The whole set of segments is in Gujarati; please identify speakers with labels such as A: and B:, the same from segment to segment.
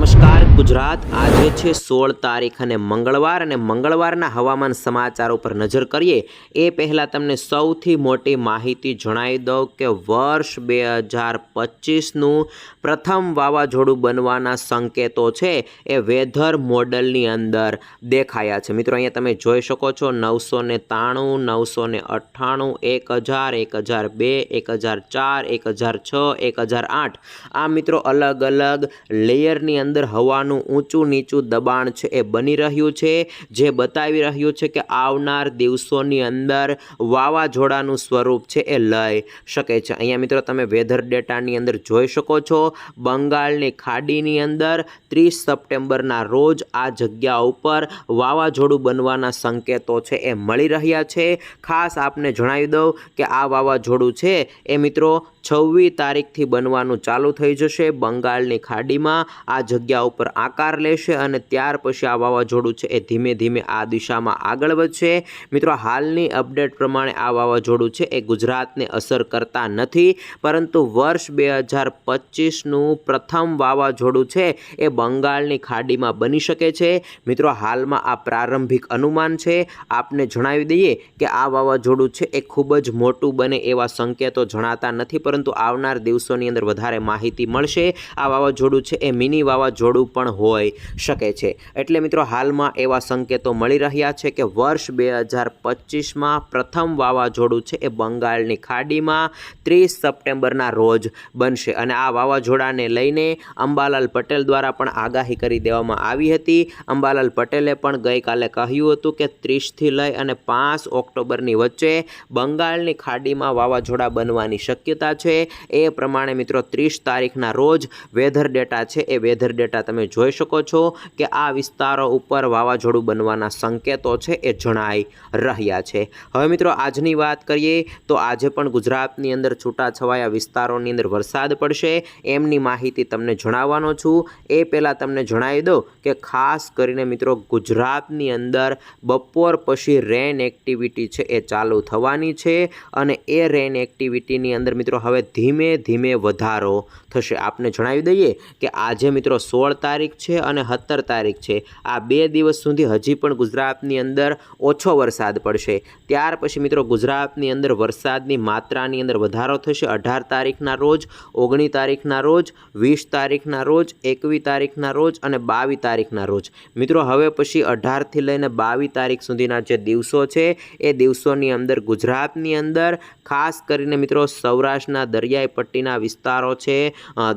A: नमस्कार ગુજરાત આજે છે સોળ તારીખ અને મંગળવાર અને મંગળવારના હવામાન સમાચાર ઉપર નજર કરીએ, એ પહેલાં તમને સૌથી મોટી માહિતી જણાવી દઉં કે વર્ષ બે હજાર પચીસનું પ્રથમ વાવાઝોડું બનવાના સંકેતો છે, એ વેધર મોડલની અંદર દેખાયા છે. મિત્રો, અહીંયા તમે જોઈ શકો છો નવસો ને ત્રાણું નવસો ને અઠ્ઠાણું, એક હજાર એક હજાર બે, એક હજાર ચાર, એક હજાર છ, એક હજાર આઠ. આ મિત્રો અલગ અલગ લેયરની અંદર હવાનું ઊંચું નીચું દબાણ છે એ બની રહ્યું છે, જે બતાવી રહ્યું છે કે આવનાર દિવસોની અંદર વાવાઝોડાનું સ્વરૂપ છે એ લઈ શકે છે. અહીંયા મિત્રો તમે વેધર ડેટાની અંદર જોઈ શકો છો, બંગાળની ખાડીની અંદર ત્રીસ સપ્ટેમ્બરના રોજ આ જગ્યા ઉપર વાવાઝોડું બનવાના સંકેતો છે એ મળી રહ્યા છે. ખાસ આપને જણાવી દઉં કે આ વાવાઝોડું છે એ મિત્રો છવ્વીસ તારીખથી બનવાનું ચાલુ થઈ જશે. બંગાળની ખાડીમાં આ જગ્યા ઉપર આકાર લેશે અને ત્યાર પછી આ વાવાઝોડું છે એ ધીમે ધીમે આ દિશામાં આગળ વધશે. મિત્રો, હાલની અપડેટ પ્રમાણે આ વાવાઝોડું છે એ ગુજરાતને અસર કરતા નથી, પરંતુ વર્ષ બે હજાર પચીસનું પ્રથમ વાવાઝોડું છે એ બંગાળની ખાડીમાં બની શકે છે. મિત્રો, હાલમાં આ પ્રારંભિક અનુમાન છે. આપને જણાવી દઈએ કે આ વાવાઝોડું છે એ ખૂબ જ મોટું બને એવા સંકેતો જણાતા નથી, પરંતુ આવનાર દિવસોની અંદર વધારે માહિતી મળશે. આ વાવાઝોડું છે એ મિની વાવાઝોડું પણ હોઈ શકે છે. એટલે મિત્રો, હાલમાં એવા સંકેતો મળી રહ્યા છે કે વર્ષ બે હજાર પચીસમાં પ્રથમ વાવાઝોડું છે એ બંગાળની ખાડીમાં ત્રીસ સપ્ટેમ્બરના રોજ બનશે. અને આ વાવાઝોડાને લઈને અંબાલાલ પટેલ દ્વારા પણ આગાહી કરી દેવામાં આવી હતી. અંબાલાલ પટેલે પણ ગઈકાલે કહ્યું હતું કે ત્રીસથી લઈ અને પાંચ ઓક્ટોબરની વચ્ચે બંગાળની ખાડીમાં વાવાઝોડા બનવાની શક્યતા છે. એ પ્રમાણે મિત્રો, ત્રીસ તારીખના રોજ વેધર ડેટા છે. એ વેધર ડેટા તમે જોઈ શકો છો કે આ વિસ્તારો ઉપર વાવાઝોડું બનવાના સંકેતો છે એ જણાઈ રહ્યા છે. હવે મિત્રો આજની વાત કરીએ તો આજે પણ ગુજરાતની અંદર છૂટાછવાયા વિસ્તારોની અંદર વરસાદ પડશે એમની માહિતી તમને જણાવવાનો છું. એ પહેલાં તમને જણાવી દઉં કે ખાસ કરીને મિત્રો ગુજરાતની અંદર બપોર પછી રેન એક્ટિવિટી છે એ ચાલુ થવાની છે અને એ રેન એક્ટિવિટીની અંદર મિત્રો હવે ધીમે ધીમે વધારો થશે. આપને જણાવી દઈએ કે આજે મિત્રો સોળ તારીખ છે અને સત્તર તારીખ છે. આ બે દિવસ સુધી હજી પણ ગુજરાતની અંદર ઓછો વરસાદ પડશે. ત્યાર પછી મિત્રો ગુજરાતની અંદર વરસાદની માત્રાની અંદર વધારો થશે. અઢાર તારીખના રોજ, ઓગણીસ તારીખના રોજ, વીસ તારીખના રોજ, એકવીસ તારીખના રોજ અને બાવીસ તારીખના રોજ. મિત્રો હવે પછી અઢારથી લઈને બાવીસ તારીખ સુધીના જે દિવસો છે, એ દિવસોની અંદર ગુજરાતની અંદર ખાસ કરીને મિત્રો સૌરાષ્ટ્રના દરિયાઈ પટ્ટીના વિસ્તારો છે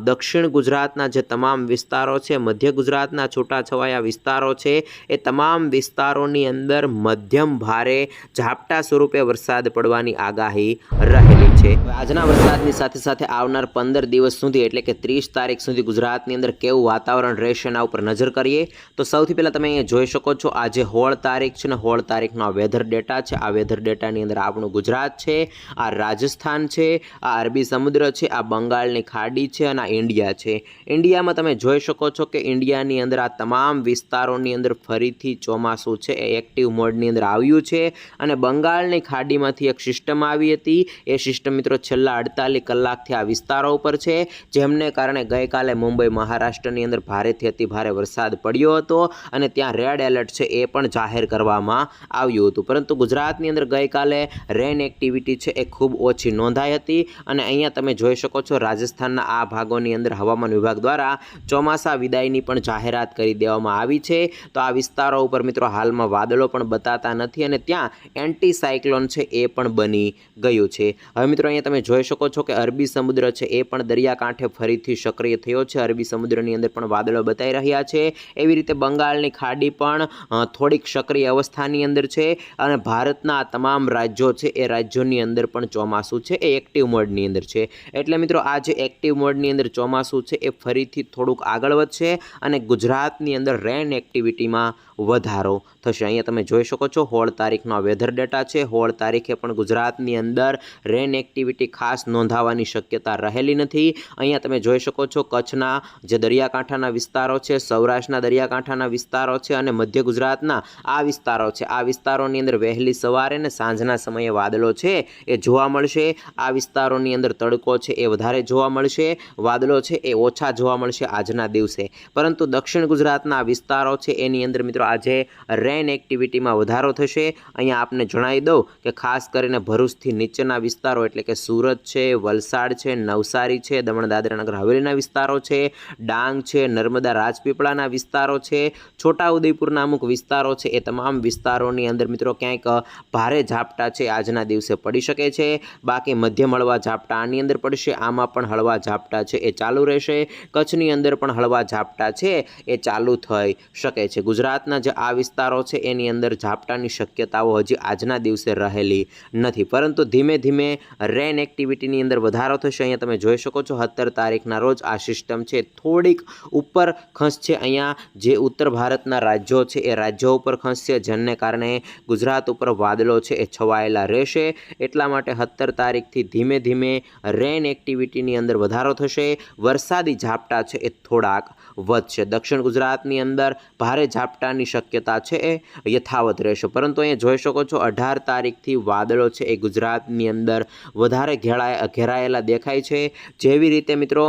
A: દક્ષિણ ગુજરાતના જે તમામ વિસ્તારો છે મધ્ય ગુજરાતના છૂટાછવાયા વિસ્તારો છે. એ તમામ વિસ્તારોની અંદર મધ્યમ ભારે ઝાપટા સ્વરૂપે વરસાદ પડવાની આગાહી રહેલી છે. આજના વરસાદની સાથે સાથે આવનાર પંદર દિવસ સુધી એટલે કે ત્રીસ તારીખ સુધી ગુજરાતની અંદર કેવું વાતાવરણ રહેશે એના ઉપર નજર કરીએ. તો સૌથી પહેલાં તમે અહીંયા જોઈ શકો છો, આજે હોળ તારીખ છે ને હોળ તારીખનો આ વેધર ડેટા છે. આ વેધર ડેટાની અંદર આપણું ગુજરાત છે, આ રાજસ્થાન છે, આ અરબી સમુદ્ર છે, આ બંગાળની ખાડી છે અને આ ઇન્ડિયા છે. ઇન્ડિયામાં તમે જોઈ શકો છો કે ઇન્ડિયાની અંદર આ તમામ વિસ્તારોની અંદર ફરીથી ચોમાસું છે, એ એક્ટિવ મોડની અંદર આવ્યું છે અને બંગાળની ખાડીમાંથી એક સિસ્ટમ આવી હતી. એ સિસ્ટમ મિત્રો છેલ્લા અડતાલીસ કલાકથી આ વિસ્તારો ઉપર છે, જેમને કારણે ગઈકાલે મુંબઈ, મહારાષ્ટ્રની અંદર ભારેથી અતિ ભારે વરસાદ પડ્યો હતો અને ત્યાં રેડ એલર્ટ છે એ પણ જાહેર કરવામાં આવ્યું હતું. પરંતુ ગુજરાતની અંદર ગઈકાલે રેન એક્ટિવિટી છે એ ખૂબ ઓછી નોંધાઈ હતી અને અહીંયા તમે જોઈ શકો છો રાજસ્થાનના આ ભાગોની અંદર હવામાન વિભાગ દ્વારા ચોમાસા વિદાયની પણ જાહેરાત કરી દેવામાં આવી છે. તો આ વિસ્તારો ઉપર મિત્રો હાલમાં વાદળો પણ બતાતા નથી અને ત્યાં એન્ટી સાયક્લોન છે એ પણ બની ગયું છે. હવે મિત્રો અહીંયા તમે જોઈ શકો છો કે અરબી સમુદ્ર છે એ પણ દરિયાકાંઠે ફરીથી સક્રિય થયો છે. અરબી સમુદ્રની અંદર પણ વાદળો બતાવી રહ્યા છે. એવી રીતે બંગાળની ખાડી પણ થોડીક સક્રિય અવસ્થાની અંદર છે અને ભારતના તમામ રાજ્યો છે એ રાજ્યોની અંદર પણ ચોમાસું છે એ એક્ટિવ મોડની અંદર છે. એટલે મિત્રો આ જે એક્ટિવ મોડની અંદર ચોમાસું છે એ ફરીથી થોડુંક આગળ વધશે. અને ગુજરાતની અંદર રેન એક્ટિવિટીમાં વધારો થશે. અહીંયા તમે જોઈ શકો છો, હોળ તારીખનો વેધર ડેટા છે. હોળ તારીખે પણ ગુજરાતની અંદર રેન એક્ટિવિટી ખાસ નોંધાવાની શક્યતા રહેલી નથી. અહીંયા તમે જોઈ શકો છો, કચ્છના જે દરિયાકાંઠાના વિસ્તારો છે, સૌરાષ્ટ્રના દરિયાકાંઠાના વિસ્તારો છે અને મધ્ય ગુજરાતના આ વિસ્તારો છે. આ વિસ્તારોની અંદર વહેલી સવારે અને સાંજના સમયે વાદળો છે, એ જોવા મળશે. આ વિસ્તારોની અંદર તડકો છે, એ વધારે જોવા મળશે. વાદળો છે, એ ઓછા જોવા મળશે આજના દિવસે. પરંતુ દક્ષિણ ગુજરાતના વિસ્તારો છે, એની અંદર મિત્રો આજે રેન એક્ટિવિટીમાં વધારો થશે. અહીંયા આપને જણાવી દઉં કે ખાસ કરીને ભરૂચથી નીચેના વિસ્તારો એટલે કે સુરત છે, વલસાડ છે, નવસારી છે, દમણ, દાદરા નગર, હવેલીના વિસ્તારો છે, ડાંગ છે, નર્મદા, રાજપીપળાના વિસ્તારો છે, છોટાઉદેપુરના અમુક વિસ્તારો છે, એ તમામ વિસ્તારોની અંદર મિત્રો ક્યાંક ભારે ઝાપટા છે, આજના દિવસે પડી શકે છે. બાકી મધ્યમ હળવા ઝાપટા આની અંદર પડશે, આમાં પણ હળવા ઝાપટા છે, એ ચાલુ રહેશે. કચ્છની અંદર પણ હળવા ઝાપટા છે, એ ચાલુ થઈ શકે છે. ગુજરાતના જે આ વિસ્તારો છે, એની અંદર ઝાપટાની શક્યતાઓ હજી આજના દિવસે રહેલી નથી. પરંતુ ધીમે ધીમે રેન એક્ટિવિટીની અંદર વધારો થશે. અહીંયા તમે જોઈ શકો છો, સત્તર તારીખના રોજ આ સિસ્ટમ છે. થોડીક ઉપર ખસશે. અહીંયા જે ઉત્તર ભારતના રાજ્યો છે, એ રાજ્યો ઉપર ખસશે, જેને કારણે ગુજરાત ઉપર વાદળો છે, એ છવાયેલા રહેશે. એટલા માટે સત્તર તારીખથી ધીમે ધીમે રેન એક્ટિવિટીની અંદર વધારો થશે. વરસાદી ઝાપટા છે, એ થોડાક વધશે. દક્ષિણ ગુજરાતની અંદર ભારે ઝાપટાની શક્યતા છે એ યથાવત રહેશે. પરંતુ અહીંયા જોઈ શકો છો, અઢાર તારીખથી વાદળો છે એ ગુજરાતની અંદર વધારે ઘેરાય ઘેરાયેલા દેખાય છે. જેવી રીતે મિત્રો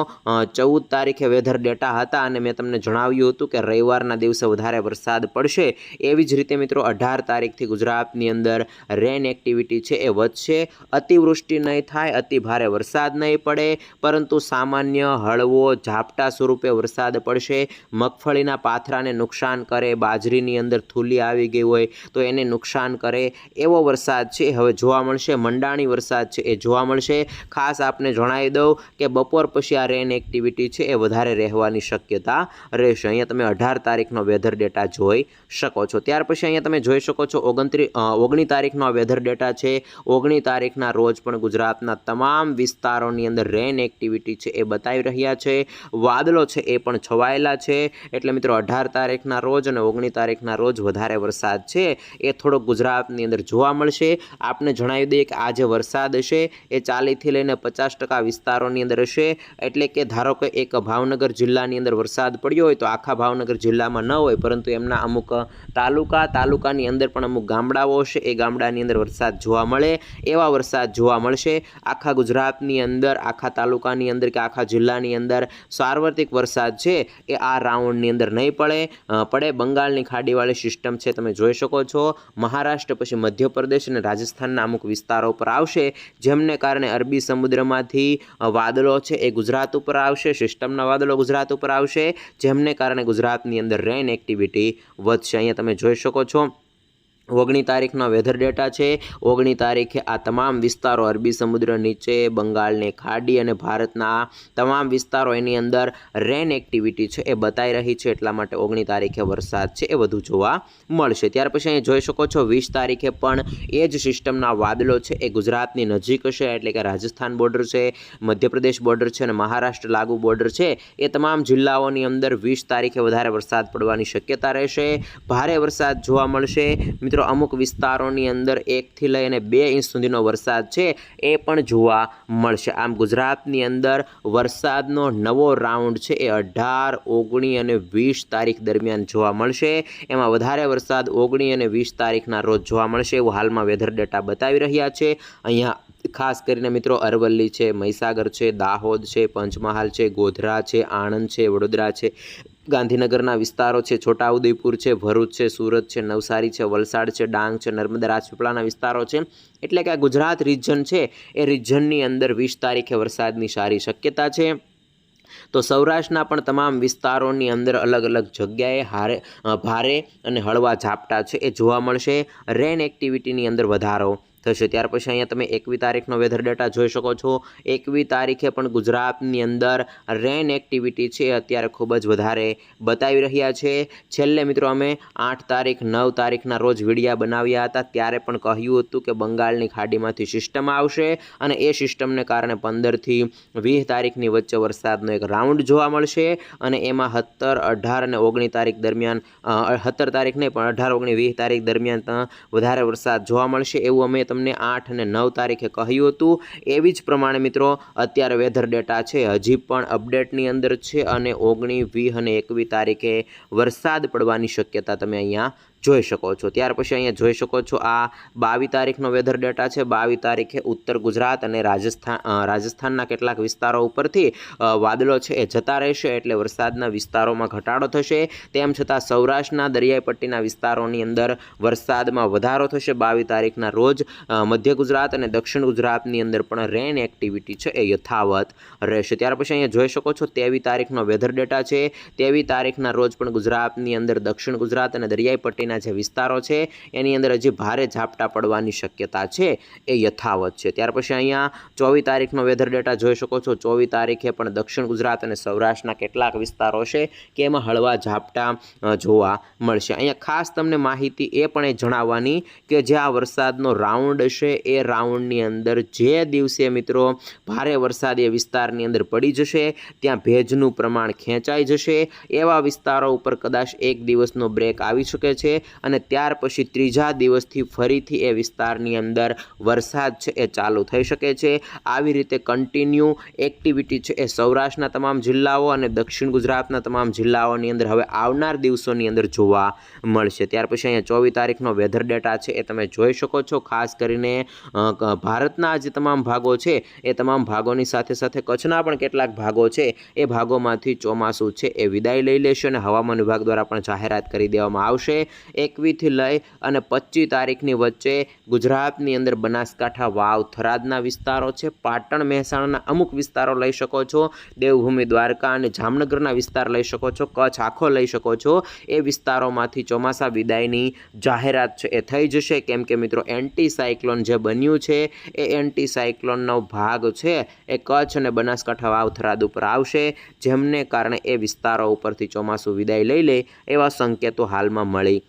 A: ચૌદ તારીખે વેધર ડેટા હતા અને મેં તમને જણાવ્યું હતું કે રવિવારના દિવસે વધારે વરસાદ પડશે. એવી જ રીતે મિત્રો, અઢાર તારીખથી ગુજરાતની અંદર રેન એક્ટિવિટી છે એ વધશે. અતિવૃષ્ટિ નહીં થાય, અતિ ભારે વરસાદ નહીં પડે. પરંતુ સામાન્ય હળવો, ઝાપટા સ્વરૂપે વરસાદ પડશે મગફળીના પાથરાને નુકસાન કરે, બાજરીની અંદર થૂલી આવી ગઈ હોય તો એને નુકસાન કરે. એવો વરસાદ છે, હવે જોવા મળશે. મંડાણી વરસાદ છે, એ જોવા મળશે. ખાસ આપને જણાવી દઉં કે બપોર પછી આ રેન એક્ટિવિટી છે, એ વધારે રહેવાની શક્યતા રહેશે. અહીંયા તમે અઢાર તારીખનો વેધર ડેટા જોઈ શકો છો. ત્યાર પછી અહીંયા તમે જોઈ શકો છો ઓગણત્રીસ ઓગણી તારીખનો વેધર ડેટા છે. ઓગણી તારીખના રોજ પણ ગુજરાતના તમામ વિસ્તારોની અંદર રેન એક્ટિવિટી છે એ બતાવી રહ્યા છે. વાદળો છે એ પણ છવાયેલા છે. એટલે મિત્રો અઢાર તારીખના રોજ અને ઓગણી તારીખના રોજ વધારે વરસાદ છે. એ થોડોક ગુજરાતની અંદર જોવા મળશે. આપને જણાવી દઈએ કે આ જે વરસાદ હશે. એ ચાલીસથી લઈને પચાસ ટકા વિસ્તારોની અંદર હશે. એટલે કે ધારો કે એક ભાવનગર જિલ્લાની અંદર વરસાદ પડ્યો હોય તો આખા ભાવનગર જિલ્લામાં ન હોય, પરંતુ એમના અમુક તાલુકા, તાલુકાની અંદર પણ અમુક ગામડાઓ હશે. એ ગામડાની અંદર વરસાદ જોવા મળે, એવા વરસાદ જોવા મળશે. આખા ગુજરાતની અંદર, આખા તાલુકાની અંદર કે આખા જિલ્લાની અંદર સાર્વત્રિક વરસાદ છે, એ આ રાઉન્ડની અંદર નહીં પડે. પડે. બંગાળની ખાડીવાળી સિસ્ટમ છે, તમે જોઈ શકો છો. મહારાષ્ટ્ર, પછી મધ્યપ્રદેશ અને રાજસ્થાનના અમુક વિસ્તારો પર આવશે, જેમને કારણે અરબી સમુદ્રમાંથી વાદળો છે એ ગુજરાત ઉપર આવશે, સિસ્ટમના વાદળો ગુજરાત ઉપર આવશે, જેમને કારણે ગુજરાતની અંદર રેન એક્ટિવિટી વધશે. અહીંયા તમે જોઈ શકો છો. ઓગણી તારીખનો વેધર ડેટા છે. ઓગણી તારીખે આ તમામ વિસ્તારો અરબી સમુદ્ર નીચે, બંગાળની ખાડી અને ભારતના તમામ વિસ્તારો એની અંદર રેન એક્ટિવિટી છે એ બતાવી રહી છે. એટલા માટે ઓગણી તારીખે વરસાદ છે એ વધુ જોવા મળશે. ત્યાર પછી અહીં જોઈ શકો છો, વીસ તારીખે પણ એ જ સિસ્ટમના વાદળો છે. એ ગુજરાતની નજીક છે, એટલે કે રાજસ્થાન બોર્ડર છે, મધ્યપ્રદેશ બોર્ડર છે અને મહારાષ્ટ્ર લાગુ બોર્ડર છે. એ તમામ જિલ્લાઓની અંદર વીસ તારીખે વધારે વરસાદ પડવાની શક્યતા રહેશે. ભારે વરસાદ જોવા મળશે. મિત્રો, અમુક વિસ્તારોની અંદર એકથી લઈને બે ઇંચ સુધીનો વરસાદ છે, એ પણ જોવા મળશે. આમ ગુજરાતની અંદર વરસાદનો નવો રાઉન્ડ છે, એ અઢાર, ઓગણી અને વીસ તારીખ દરમિયાન જોવા મળશે. એમાં વધારે વરસાદ ઓગણી અને વીસ તારીખના રોજ જોવા મળશે એવું હાલમાં વેધર ડેટા બતાવી રહ્યા છે. અહીંયા ખાસ કરીને મિત્રો, અરવલ્લી છે, મહીસાગર છે, દાહોદ છે, પંચમહાલ છે, ગોધરા છે, આણંદ છે, વડોદરા છે ગાંધીનગરના વિસ્તારો છે, છોટાઉદેપુર છે, ભરૂચ છે, સુરત છે, નવસારી છે, વલસાડ છે, ડાંગ છે, નર્મદા, રાજપીપળાના વિસ્તારો છે. એટલે કે આ ગુજરાત રિજન છે, એ રિજનની અંદર વીસ તારીખે વરસાદની સારી શક્યતા છે. તો સૌરાષ્ટ્રના પણ તમામ વિસ્તારોની અંદર અલગ અલગ જગ્યાએ હારે ભારે અને હળવા ઝાપટા છે, એ જોવા મળશે. રેન એક્ટિવિટીની અંદર વધારો થશે. ત્યાર પછી અહીંયા તમે એકવી તારીખનો વેધર ડેટા જોઈ શકો છો. એકવી તારીખે પણ ગુજરાતની અંદર રેન એક્ટિવિટી છે, અત્યારે ખૂબ જ વધારે બતાવી રહ્યા છે. છેલ્લે મિત્રો અમે આઠ તારીખ, નવ તારીખના રોજ વિડીયા બનાવ્યા હતા. ત્યારે પણ કહ્યું હતું કે બંગાળની ખાડીમાંથી સિસ્ટમ આવશે અને એ સિસ્ટમને કારણે પંદરથી વીસ તારીખની વચ્ચે વરસાદનો એક રાઉન્ડ જોવા મળશે અને એમાં સત્તર, અઢાર અને ઓગણીસ તારીખ દરમિયાન સત્તર તારીખ નહીં પણ અઢાર, ઓગણીસ, વીસ તારીખ દરમિયાન વધારે વરસાદ જોવા મળશે એવું અમે તમને આઠ અને નવ તારીખે કહ્યું હતું. એવી જ પ્રમાણે મિત્રો, અત્યારે વેધર ડેટા છે, હજી પણ અપડેટની અંદર છે અને ઓગણીસ વીસ અને એકવીસ તારીખે વરસાદ પડવાની શક્યતા તમે અહીંયા જોઈ શકો છો. ત્યાર પછી અહીંયા જોઈ શકો છો આ બાવીસ તારીખનો વેધર ડેટા છે. બાવીસ તારીખે ઉત્તર ગુજરાત અને રાજસ્થાન રાજસ્થાનના કેટલાક વિસ્તારો ઉપરથી વાદળો છે એ જતા રહેશે એટલે વરસાદના વિસ્તારોમાં ઘટાડો થશે. તેમ છતાં સૌરાષ્ટ્રના દરિયાઈ પટ્ટીના વિસ્તારોની અંદર વરસાદમાં વધારો થશે. બાવીસ તારીખના રોજ મધ્ય ગુજરાત અને દક્ષિણ ગુજરાતની અંદર પણ રેન એક્ટિવિટી છે એ યથાવત રહેશે. ત્યાર પછી અહીંયા જોઈ શકો છો તેવી તારીખનો વેધર ડેટા છે. તેવી તારીખના રોજ પણ ગુજરાતની અંદર દક્ષિણ ગુજરાત અને દરિયાઈ પટ્ટીના જે વિસ્તારો છે, એની અંદર હજી ભારે ઝાપટા પડવાની શક્યતા છે, એ યથાવત છે. ત્યાર પછી અહીંયા ચોવીસ તારીખનો વેધર ડેટા જોઈ શકો છો. ચોવીસ તારીખે પણ દક્ષિણ ગુજરાત અને સૌરાષ્ટ્રના કેટલાક વિસ્તારો છે કે એમાં હળવા ઝાપટા જોવા મળશે. અહીંયા ખાસ તમને માહિતી એ પણ એ જણાવવાની કે જે આ વરસાદનો રાઉન્ડ છે, એ રાઉન્ડની અંદર જે દિવસે મિત્રો ભારે વરસાદ એ વિસ્તારની અંદર પડી જશે, ત્યાં ભેજનું પ્રમાણ ખેંચાઈ જશે. એવા વિસ્તારો ઉપર કદાચ એક દિવસનો બ્રેક આવી શકે છે. અને ત્યાર પછી ત્રીજા દિવસથી ફરીથી એ વિસ્તારની અંદર વરસાદ છે એ ચાલુ થઈ શકે છે. આવી રીતે કન્ટિન્યુ એક્ટિવિટી છે એ સૌરાષ્ટ્રના તમામ જિલ્લાઓ અને દક્ષિણ ગુજરાતના તમામ જિલ્લાઓની અંદર હવે આવનાર દિવસોની અંદર જોવા મળશે. ત્યાર પછી અહીંયા ચોવીસ તારીખનો વેધર ડેટા છે એ તમે જોઈ શકો છો. ખાસ કરીને ભારતના જે તમામ ભાગો છે એ તમામ ભાગોની સાથે સાથે કચ્છના પણ કેટલાક ભાગો છે એ ભાગોમાંથી ચોમાસું છે એ વિદાય લઈ લેશે અને હવામાન વિભાગ દ્વારા પણ જાહેરાત કરી દેવામાં આવશે. એકવીથી લઈ અને પચીસ તારીખની વચ્ચે ગુજરાતની અંદર બનાસકાંઠા વાવ થરાદના વિસ્તારો છે. પાટણ, મહેસાણાના અમુક વિસ્તારો લઈ શકો છો. દેવભૂમિ, દ્વારકા અને જામનગરના વિસ્તાર લઈ શકો છો. કચ્છ આખો લઈ શકો છો. એ વિસ્તારોમાંથી ચોમાસા વિદાયની જાહેરાત છે. એ થઈ જશે. કેમ કે મિત્રો એન્ટી સાયક્લોન જે બન્યું છે, એ એન્ટી સાયક્લોનનો ભાગ છે. એ કચ્છ અને બનાસકાંઠા વાવ થરાદ ઉપર આવશે. જેમને કારણે એ વિસ્તારો ઉપરથી ચોમાસું વિદાય લઈ લે એવા સંકેતો હાલમાં મળી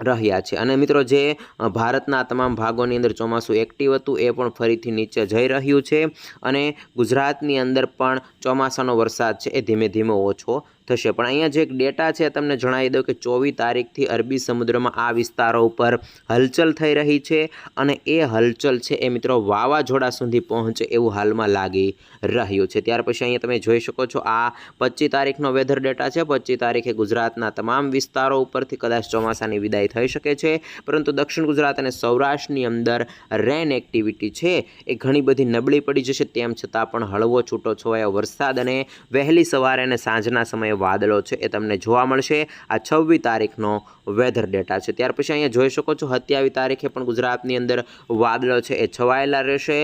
A: રહ્યા છે. અને મિત્રો જે ભારતના તમામ ભાગોની અંદર ચોમાસું એક્ટિવ હતું, એ પણ ફરીથી નીચે જઈ રહ્યું છે. અને ગુજરાતની અંદર પણ ચોમાસાનો વરસાદ છે, એ ધીમે ધીમે ઓછો થશે. પણ અહીંયા જે એક ડેટા છે, તમને જણાવી દઉં કે ચોવીસ તારીખથી અરબી સમુદ્રમાં આ વિસ્તારો ઉપર હલચલ થઈ રહી છે. અને એ હલચલ છે, એ મિત્રો વાવાઝોડા સુધી પહોંચે એવું હાલમાં લાગી રહ્યું છે. ત્યાર પછી અહીંયા તમે જોઈ શકો છો આ પચીસ તારીખનો વેધર ડેટા છે. પચીસ તારીખે ગુજરાતના તમામ વિસ્તારો ઉપરથી કદાચ ચોમાસાની વિદાય થઈ શકે છે. પરંતુ દક્ષિણ ગુજરાત અને સૌરાષ્ટ્રની અંદર રેન એક્ટિવિટી છે. એ ઘણી બધી નબળી પડી જશે. તેમ છતાં પણ હળવો, છૂટો છવાયો વરસાદ અને વહેલી સવારે અને સાંજના સમયે વાદળો છે એ તમને જોવા મળશે. આ છવ્વીસ તારીખનો વેધર ડેટા છે. ત્યાર પછી અહીંયા જોઈ શકો છો સત્યાવીસ તારીખે પણ ગુજરાતની અંદર વાદળો છે એ છવાયેલા રહેશે.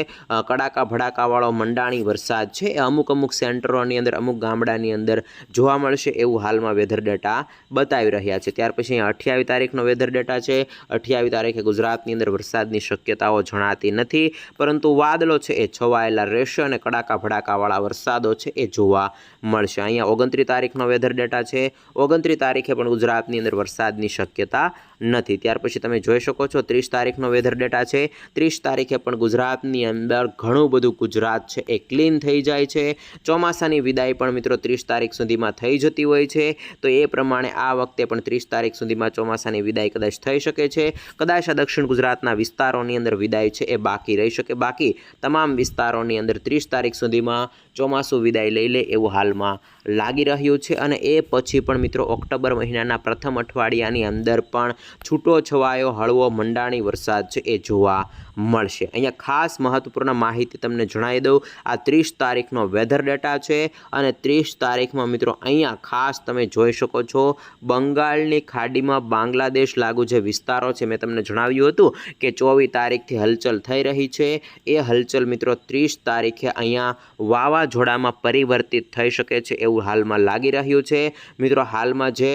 A: કડાકા ભડાકાવાળો મંડાણી વરસાદ છે. એ અમુક અમુક સેન્ટરોની અંદર, અમુક ગામડાની અંદર જોવા મળશે એવું હાલમાં વેધર ડેટા બતાવી રહ્યા છે. ત્યાર પછી અહીંયા અઠ્યાવીસ તારીખનો વેધર ડેટા છે. અઠ્યાવીસ તારીખે ગુજરાતની અંદર વરસાદની શક્યતાઓ જણાતી નથી. પરંતુ વાદળો છે, એ છવાયેલા રહેશે અને કડાકા ભડાકાવાળા વરસાદો છે, એ જોવા મળશે. અહીંયા ઓગણત્રીસ તારીખનો વેધર ડેટા છે. ઓગણત્રીસ તારીખે પણ ગુજરાતની અંદર વરસાદની શક્યતા નથી. ત્યાર પછી તમે જોઈ શકો છો ત્રીસ તારીખનો વેધર ડેટા છે. ત્રીસ તારીખે પણ ગુજરાતની અંદર ઘણું બધું ગુજરાત છે એ ક્લીન થઈ જાય છે. ચોમાસાની વિદાય પણ મિત્રો ત્રીસ તારીખ સુધીમાં થઈ જતી હોય છે. તો એ પ્રમાણે આ વખતે પણ ત્રીસ તારીખ સુધીમાં ચોમાસાની વિદાય કદાચ થઈ શકે છે. કદાચ આ દક્ષિણ ગુજરાતના વિસ્તારોની અંદર વિદાય છે એ બાકી રહી શકે. બાકી તમામ વિસ્તારોની અંદર ત્રીસ તારીખ સુધીમાં ચોમાસું વિદાય લઈ લે એવું હાલમાં લાગી રહ્યું છે અને એ પછી પણ મિત્રો ઓક્ટોબર મહિનાના પ્રથમ અઠવાડિયાની અંદર પણ છૂટો છવાયો હળવો મંડાણી વરસાદ છે એ જોવા મળશે. અહીંયા ખાસ મહત્વપૂર્ણ માહિતી તમને જણાવી દઉં. આ ત્રીસ તારીખનો વેધર ડેટા છે અને ત્રીસ તારીખમાં મિત્રો અહીંયા ખાસ તમે જોઈ શકો છો બંગાળની ખાડીમાં બાંગ્લાદેશ લાગુ જે વિસ્તારો છે મેં તમને જણાવ્યું હતું કે ચોવીસ તારીખથી હલચલ થઈ રહી છે. એ હલચલ મિત્રો ત્રીસ તારીખે અહીંયા વાવાઝોડામાં પરિવર્તિત થઈ શકે છે એવું હાલમાં લાગી રહ્યું છે. મિત્રો, હાલમાં જે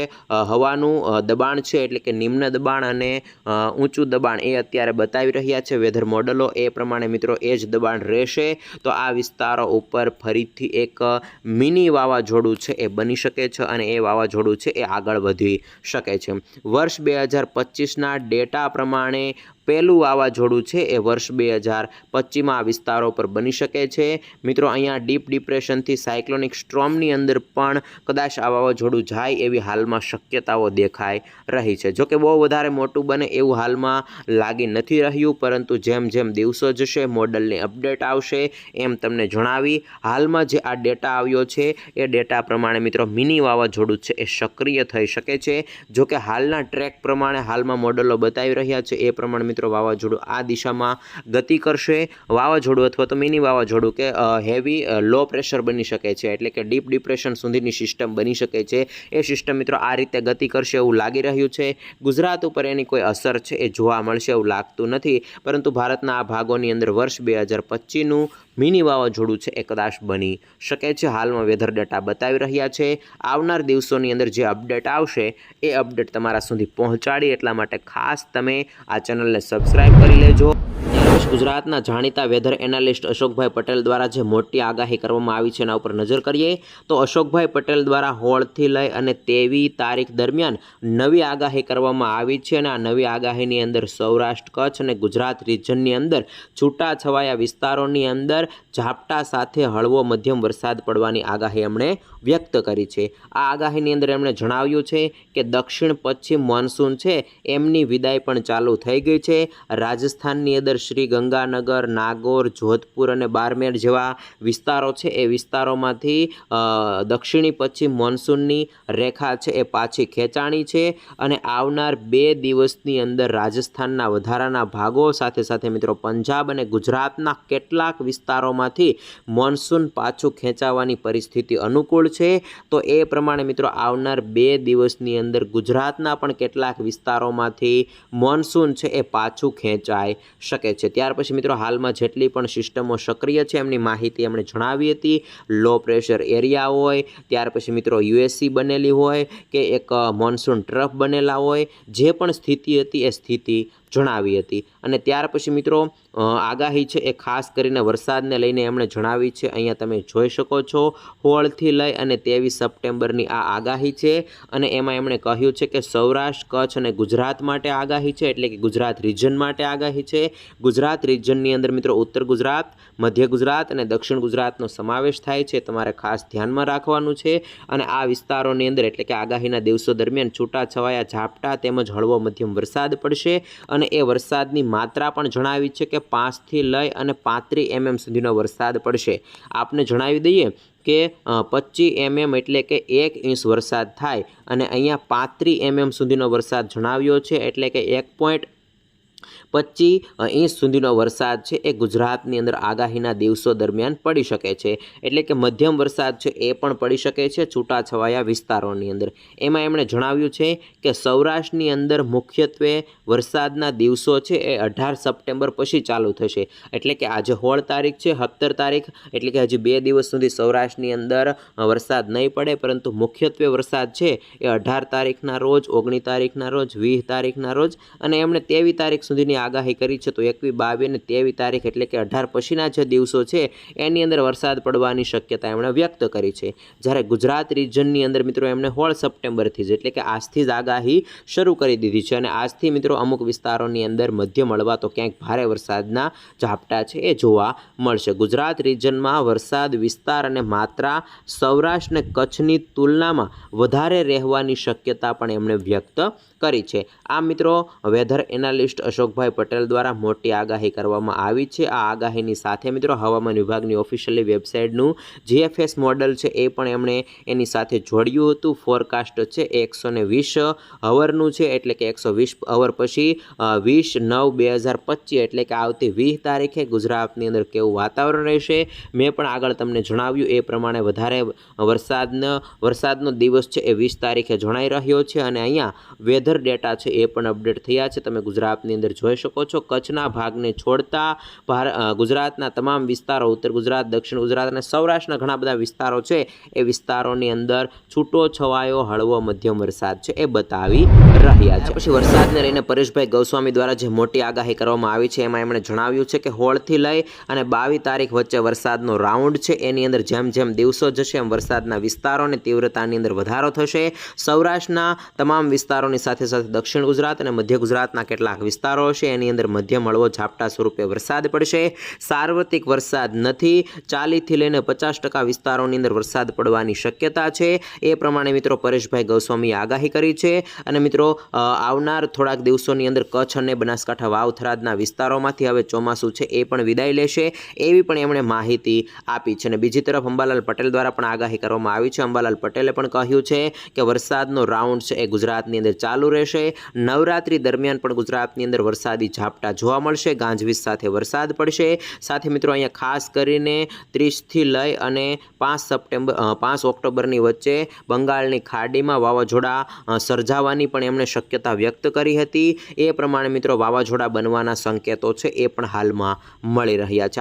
A: હવાનું દબાણ છે, એટલે કે નિમ્ન દબાણ અને ઊંચું દબાણ એ અત્યારે બતાવી રહ્યા છે વેધર મોડલો. એ પ્રમાણે મિત્રો, એ જ દબાણ રહેશે. તો આ વિસ્તારો ઉપર ફરીથી એક મિની વાવાઝોડું છે એ બની શકે છે અને એ વાવાઝોડું છે એ આગળ વધી શકે છે. વર્ષ બે હજાર પચીસના ડેટા પ્રમાણે પહેલું વાવાઝોડું છે એ વર્ષ બે હજાર પચીસમાં વિસ્તારો પર બની શકે છે. મિત્રો, અહીંયા ડીપ ડિપ્રેશનથી સાયક્લોનિક સ્ટ્રોમની અંદર પણ કદાચ આ વાવાઝોડું જાય એવી હાલમાં શક્યતાઓ દેખાઈ રહી છે. જોકે બહુ વધારે મોટું બને એવું હાલમાં લાગી નથી રહ્યું, પરંતુ જેમ જેમ દિવસો જશે, મોડલની અપડેટ આવશે એમ તમને જણાવી. હાલમાં જે આ ડેટા આવ્યો છે, એ ડેટા પ્રમાણે મિત્રો, મિની વાવાઝોડું છે એ સક્રિય થઈ શકે છે. જોકે હાલના ટ્રેક પ્રમાણે હાલમાં મોડલો બતાવી રહ્યા છે, એ પ્રમાણે મિત્રો, વાવાઝોડું આ દિશામાં ગતિ કરશે. વાવાઝોડું અથવા તો મિની વાવાઝોડું કે હેવી લો પ્રેશર બની શકે છે. એટલે કે ડીપ ડિપ્રેશન સુધીની સિસ્ટમ બની શકે છે. એ સિસ્ટમ મિત્રો આ રીતે ગતિ કરશે એવું લાગી રહ્યું છે. ગુજરાત ઉપર એની કોઈ અસર છે એ જોવા મળશે એવું લાગતું નથી. પરંતુ ભારતના આ ભાગોની અંદર વર્ષ બે હજાર પચીસનું મિની વાવાઝોડું છે એ કદાચ બની શકે છે. હાલમાં વેધર ડેટા બતાવી રહ્યા છે. આવનાર દિવસોની અંદર જે અપડેટ આવશે એ અપડેટ તમારા સુધી પહોંચાડી. એટલા માટે ખાસ તમે આ ચેનલને સબસ્ક્રાઈબ કરી લેજો. ગુજરાતના જાણીતા વેધર એનાલિસ્ટ અશોકભાઈ પટેલ દ્વારા જે મોટી આગાહી કરવામાં આવી છે એના ઉપર નજર કરીએ તો અશોકભાઈ પટેલ દ્વારા હોળથી લઈ અને તેવી તારીખ દરમિયાન નવી આગાહી કરવામાં આવી છે અને આ નવી આગાહીની અંદર સૌરાષ્ટ્ર, કચ્છ અને ગુજરાત રિજનની અંદર છૂટા છવાયા વિસ્તારોની અંદર ઝાપટા સાથે હળવો મધ્યમ વરસાદ પડવાની આગાહી એમણે વ્યક્ત કરી છે. આ આગાહીની અંદર એમણે જણાવ્યું છે કે દક્ષિણ પશ્ચિમ મોન્સૂન છે, એમની વિદાય પણ ચાલુ થઈ ગઈ છે. રાજસ્થાનની અંદર શ્રી ગંગાનગર, નાગોર, જોધપુર અને બારમેર જેવા વિસ્તારો છે, એ વિસ્તારોમાંથી દક્ષિણી પશ્ચિમ મોન્સૂનની રેખા છે, એ પાછી ખેંચાણી છે અને આવનાર બે દિવસની અંદર રાજસ્થાનના વધારાના ભાગો સાથે સાથે મિત્રો પંજાબ અને ગુજરાતના કેટલાક વિસ્તારોમાંથી મોન્સૂન પાછું ખેંચાવાની પરિસ્થિતિ અનુકૂળ છે. તો એ પ્રમાણે મિત્રો આવનાર બે દિવસની અંદર ગુજરાતના પણ કેટલાક વિસ્તારોમાંથી મોન્સૂન છે એ પાછું ખેંચાઈ શકે છે. ત્યાર પછી મિત્રો હાલમાં જેટલી પણ સિસ્ટમો સક્રિય છે એમની માહિતી એમણે જણાવી હતી. લો પ્રેશર એરિયા હોય, ત્યાર પછી મિત્રો યુએસસી બનેલી હોય કે એક મોન્સૂન ટ્રફ બનેલા હોય, જે પણ સ્થિતિ હતી એ સ્થિતિ જણાવી હતી. અને ત્યાર પછી મિત્રો આગાહી છે એ ખાસ કરીને વરસાદને લઈને એમણે જણાવી છે. અહીંયા તમે જોઈ શકો છો, હોળથી લઈ અને ત્રેવીસ સપ્ટેમ્બરની આ આગાહી છે. અને એમાં એમણે કહ્યું છે કે સૌરાષ્ટ્ર, કચ્છ અને ગુજરાત માટે આગાહી છે, એટલે કે ગુજરાત રિજન માટે આગાહી છે. ગુજરાત રિજનની અંદર મિત્રો, ઉત્તર ગુજરાત મધ્ય ગુજરાત અને દક્ષિણ ગુજરાતનો સમાવેશ થાય છે. તમારે ખાસ ધ્યાનમાં રાખવાનું છે અને આ વિસ્તારોની અંદર એટલે કે આગાહીના દિવસો દરમિયાન છૂટાછવાયા ઝાપટા તેમજ હળવો મધ્યમ વરસાદ પડશે અને એ વરસાદની માત્રા પણ જણાવી છે કે પાંચથી લઈ અને પાંત્રીસ એમએમ સુધીનો વરસાદ પડશે. આપને જણાવી દઈએ કે પચીસ એમએમ એટલે કે એક ઇંચ વરસાદ થાય અને અહીંયા પાંત્રીસ એમએમ સુધીનો વરસાદ જણાવ્યો છે એટલે કે એક પોઈન્ટ પચીસ ઇંચ સુધીનો વરસાદ છે, એ ગુજરાતની અંદર આગાહીના દિવસો દરમિયાન પડી શકે છે. એટલે કે મધ્યમ વરસાદ છે, એ પણ પડી શકે છે, છૂટાછવાયા વિસ્તારોની અંદર. એમાં એમણે જણાવ્યું છે કે સૌરાષ્ટ્રની અંદર મુખ્યત્વે વરસાદના દિવસો છે, એ અઢાર સપ્ટેમ્બર પછી ચાલુ થશે. એટલે કે આજે હોળ તારીખ છે સત્તર તારીખ, એટલે કે હજી બે દિવસ સુધી સૌરાષ્ટ્રની અંદર વરસાદ નહીં પડે, પરંતુ મુખ્યત્વે વરસાદ છે, એ અઢાર તારીખના રોજ, ઓગણીસ તારીખના રોજ, વીસ તારીખના રોજ અને એમણે તેવી તારીખ સુધીની આગાહી કરી છે, તો એકવી બાવીસ અને તેવી તારીખ એટલે કે અઢાર પછીના જે દિવસો છે, એની અંદર વરસાદ પડવાની શક્યતા એમણે વ્યક્ત કરી છે. જ્યારે ગુજરાત રિજનની અંદર મિત્રો એમણે હોળ સપ્ટેમ્બરથી જ એટલે કે આજથી જ આગાહી શરૂ કરી દીધી છે અને આજથી મિત્રો અમુક વિસ્તારોની અંદર મધ્ય મળવા તો ક્યાંક ભારે વરસાદના ઝાપટા છે એ જોવા મળશે. ગુજરાત રિજનમાં વરસાદ વિસ્તાર અને માત્રા સૌરાષ્ટ્ર અને કચ્છની તુલનામાં વધારે રહેવાની શક્યતા પણ એમણે વ્યક્ત કરી છે. આ મિત્રો, વેધર એનાલિસ્ટ અશોકભાઈ પટેલ દ્વારા મોટી આગાહી કરવામાં આવી છે. આ આગાહીની સાથે મિત્રો હવામાન વિભાગની ઓફિશિયલી વેબસાઇટનું જીએફએસ મોડલ છે એ પણ એમણે એની સાથે જોડ્યું હતું. ફોરકાસ્ટ છે એકસો ને વીસ અવરનું છે એટલે કે એકસો વીસ અવર પછી વીસ નવ બે હજાર પચીસ એટલે કે આવતી વીસ તારીખે ગુજરાતની અંદર કેવું વાતાવરણ રહેશે? મેં પણ આગળ તમને જણાવ્યું એ પ્રમાણે વધારે વરસાદનો વરસાદનો દિવસ છે એ વીસ તારીખે જણાઈ રહ્યો છે અને અહીંયા વેધર ડેટા છે એ પણ અપડેટ થયા છે. તમે ગુજરાતની અંદર જોઈ શકો છો કચ્છના ભાગને છોડતા ભાર ગુજરાતના તમામ વિસ્તારો, ઉત્તર ગુજરાત, દક્ષિણ ગુજરાત અને સૌરાષ્ટ્રના ઘણા બધા વિસ્તારો છે, એ વિસ્તારોની અંદર છૂટો છવાયો હળવો મધ્યમ વરસાદ છે, એ બતાવી રહ્યા છે. પછી વરસાદને લઈને પરેશભાઈ ગૌસ્વામી દ્વારા જે મોટી આગાહી કરવામાં આવી છે, એમાં એમણે જણાવ્યું છે કે હોળથી લઈ અને બાવીસ તારીખ વચ્ચે વરસાદનો રાઉન્ડ છે, એની અંદર જેમ જેમ દિવસો જશે, એમ વરસાદના વિસ્તારો અને તીવ્રતાની અંદર વધારો થશે. સૌરાષ્ટ્રના તમામ વિસ્તારોની સાથે સાથે દક્ષિણ ગુજરાત અને મધ્ય ગુજરાતના કેટલાક વિસ્તારો હશે એની અંદર મધ્યમ હળવો ઝાપટા સ્વરૂપે વરસાદ પડશે. સાર્વત્રિક વરસાદ નથી. ચાલીસથી લઈને પચાસ વિસ્તારોની અંદર વરસાદ પડવાની શક્યતા છે. એ પ્રમાણે મિત્રો પરેશભાઈ ગૌસ્વામીએ આગાહી કરી છે. અને મિત્રો આવનાર થોડાક દિવસોની અંદર કચ્છ અને બનાસકાંઠા વાવ વિસ્તારોમાંથી હવે ચોમાસું છે એ પણ વિદાય લેશે. એવી પણ એમણે માહિતી આપી છે. અને બીજી તરફ અંબાલાલ પટેલ દ્વારા પણ આગાહી કરવામાં આવી છે. અંબાલાલ પટેલે પણ કહ્યું છે કે વરસાદનો રાઉન્ડ છે એ ગુજરાતની અંદર ચાલુ રહેશે. નવરાત્રી દરમિયાન પણ ગુજરાતની અંદર વરસાદી ઝાપટા જોવા મળશે. ગાંજવીજ સાથે વરસાદ પડશે. સાથે મિત્રો, અહીંયા ખાસ કરીને ત્રીસથી લઈ અને પાંચ સપ્ટેમ્બર પાંચ ઓક્ટોબરની વચ્ચે બંગાળની ખાડીમાં વાવાઝોડા સર્જાવાની પણ એમણે શક્યતા વ્યક્ત કરી હતી. એ પ્રમાણે મિત્રો, વાવાઝોડા બનવાના સંકેતો છે એ પણ હાલમાં મળી રહ્યા છે.